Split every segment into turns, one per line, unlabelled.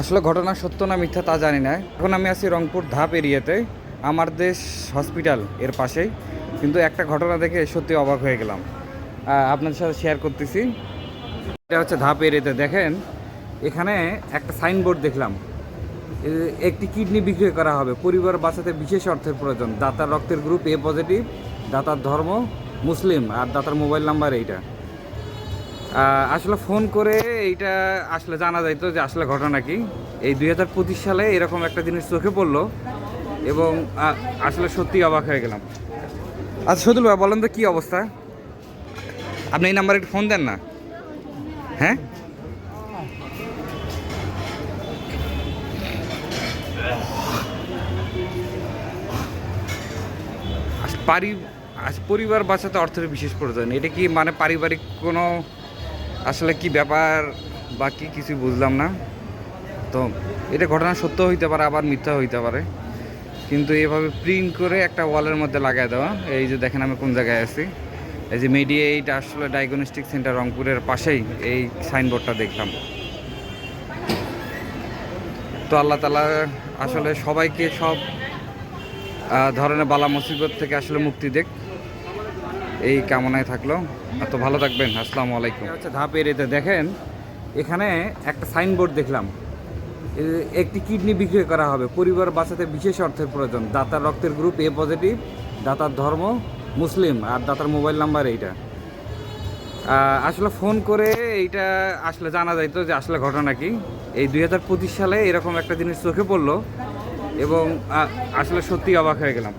আসলে ঘটনা সত্য না মিথ্যা তা জানি না। এখন আমি আছি রংপুর ধাপ এরিয়াতে। আমার দেশ হসপিটাল এর পাশেই। কিন্তু একটা ঘটনা দেখে সত্যি অবাক হয়ে গেলাম। আপনাদের সাথে শেয়ার করতেছি। এটা হচ্ছে ধাপ এরিয়াতে, দেখেন। এখানে একটা সাইনবোর্ড দেখলাম। একটি কিডনি বিক্রি করা হবে। পরিবার বাঁচাতে বিশেষ অর্থের প্রয়োজন। দাতার রক্তের গ্রুপ এ পজিটিভ দাতার ধর্ম, মুসলিম, আর দাতার মোবাইল নাম্বার এইটা। আসলে ফোন করে এইটা আসলে জানা যাইতো যে আসলে ঘটনা কি। এই দুই হাজার পঁচিশ সালে এরকম একটা জিনিস চোখে পড়ল এবং আসলে সত্যি অবাক হয়ে গেলাম। আচ্ছা সদুল ভাই, বলেন তো কী অবস্থা? আপনি এই নাম্বারে একটু ফোন দেন না। হ্যাঁ? আস- পারি আস- পরিবার বাঁচাতে অর্থের বিশেষ প্রয়োজন। এটা কি মানে পারিবারিক কোনো আসলে কি ব্যাপার বা কি কিছু বুঝলাম না। তো এটা ঘটনা সত্য হইতে পারে, আবার মিথ্যা হইতে পারে। কিন্তু এভাবে প্রিন্ট করে একটা ওয়ালের মধ্যে লাগাই দেওয়া, এই যে দেখেন আমি কোন জায়গায় আছি। এই যে মেডিয়েট আসলে ডায়াগনস্টিক সেন্টার রংপুরের পাশেই, এই সাইনবোর্ডটা দেখলাম। তো আল্লাহ তালা আসলে সবাইকে সব ধরনের বালা মুসিবত থেকে আসলে মুক্তি দেখ। এই কামনায় থাকল। আর তো ভালো থাকবেন। আসসালামু আলাইকুম। আচ্ছা ধাপের এতে দেখেন, এখানে একটা সাইনবোর্ড দেখলাম। একটি কিডনি বিক্রি করা হবে। পরিবার বাঁচাতে বিশেষ অর্থের প্রয়োজন। দাতার রক্তের গ্রুপ এ পজিটিভ দাতার ধর্ম মুসলিম, আর দাতার মোবাইল নাম্বার এইটা। আসলে ফোন করে এইটা আসলে জানা যাইতো যে আসলে ঘটনা কি। এই দুই হাজার পঁচিশ সালে এরকম একটা জিনিস চোখে পড়ল এবং আসলে সত্যি অবাক হয়ে গেলাম।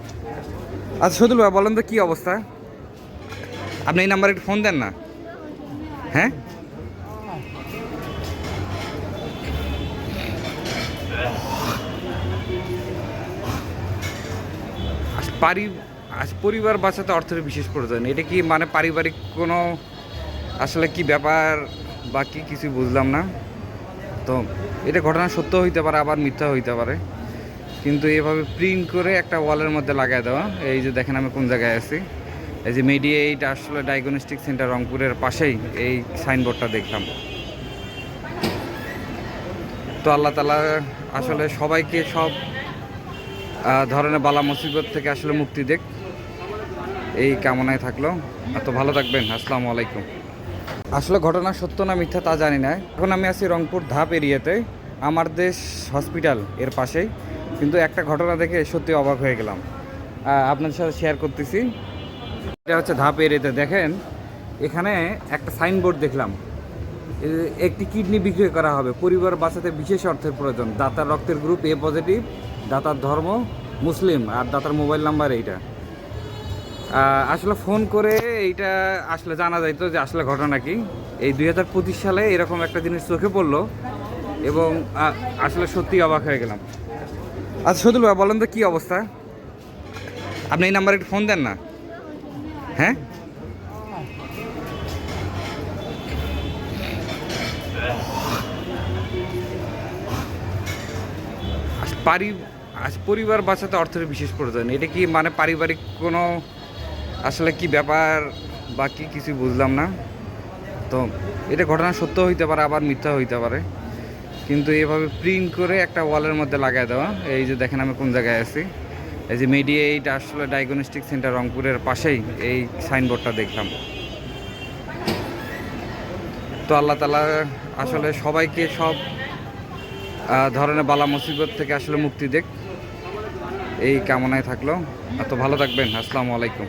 আচ্ছা সদুল ভাই, বলেন তো কী অবস্থা? আপনি এই নাম্বারে একটু ফোন দেন না। হ্যাঁ? আস- পারি আস- পরিবার বাঁচাতে অর্থের বিশেষ প্রয়োজন। এটা কি মানে পারিবারিক কোনো আসলে কি ব্যাপার বা কি কিছু বুঝলাম না। তো এটা ঘটনা সত্য হইতে পারে, আবার মিথ্যা হইতে পারে। কিন্তু এভাবে প্রিন্ট করে একটা ওয়ালের মধ্যে লাগাই দেওয়া এই যে দেখেন আমি কোন জায়গায় আছি। এই যে মেডিয়েট আসলে ডায়াগনস্টিক সেন্টার রংপুরের পাশেই, এই সাইনবোর্ডটা দেখলাম। তো আল্লাহ তালা আসলে সবাইকে সব ধরনের বালা মুসিবত থেকে আসলে মুক্তি দেখ। এই কামনায় থাকল। তো ভালো থাকবেন। আসসালামু আলাইকুম। আসলে ঘটনা সত্য না মিথ্যা তা জানি না। এখন আমি আছি রংপুর ধাপ এরিয়াতে, আমার দেশ হসপিটাল এর পাশেই। কিন্তু একটা ঘটনা দেখে সত্যি অবাক হয়ে গেলাম। আপনাদের সাথে শেয়ার করতেছি। এটা হচ্ছে ধাপ এরিয়াতে দেখেন। এখানে একটা সাইনবোর্ড দেখলাম। একটি কিডনি বিক্রি করা হবে। পরিবার বাঁচাতে বিশেষ অর্থের প্রয়োজন। দাতার রক্তের গ্রুপ এ পজিটিভ দাতার ধর্ম মুসলিম, আর দাতার মোবাইল নাম্বার এইটা। আসলে ফোন করে এইটা আসলে জানা যাইতো যে আসলে ঘটনা কি। এই দুই হাজার পঁচিশ সালে এরকম একটা জিনিস চোখে পড়ল এবং আসলে সত্যি অবাক হয়ে গেলাম। আচ্ছা সদুল বলেন তো কী অবস্থা? আপনি এই নাম্বারে একটু ফোন দেন না। হ্যাঁ? আস- পারি আস- পরিবার বাঁচাতে অর্থের বিশেষ প্রয়োজন। এটা কি মানে পারিবারিক কোনো আসলে কি ব্যাপার বা কি কিছু বুঝলাম না? তো এটা ঘটনা সত্য হইতে পারে, আবার মিথ্যা হইতে পারে। কিন্তু এভাবে প্রিন্ট করে একটা ওয়ালের মধ্যে লাগাই দেওয়া। এই যে দেখেন আমি কোন জায়গায় আছি। এই যে মিডিয়েট আসলে ডায়াগনস্টিক সেন্টার রংপুরের পাশেই এই সাইনবোর্ডটা দেখলাম। তো আল্লাহ তালা আসলে সবাইকে সব ধরনের বালা মুসিবত থেকে আসলে মুক্তি দেখ। এই কামনায় থাকল। তো ভালো থাকবেন। আসসালামু আলাইকুম।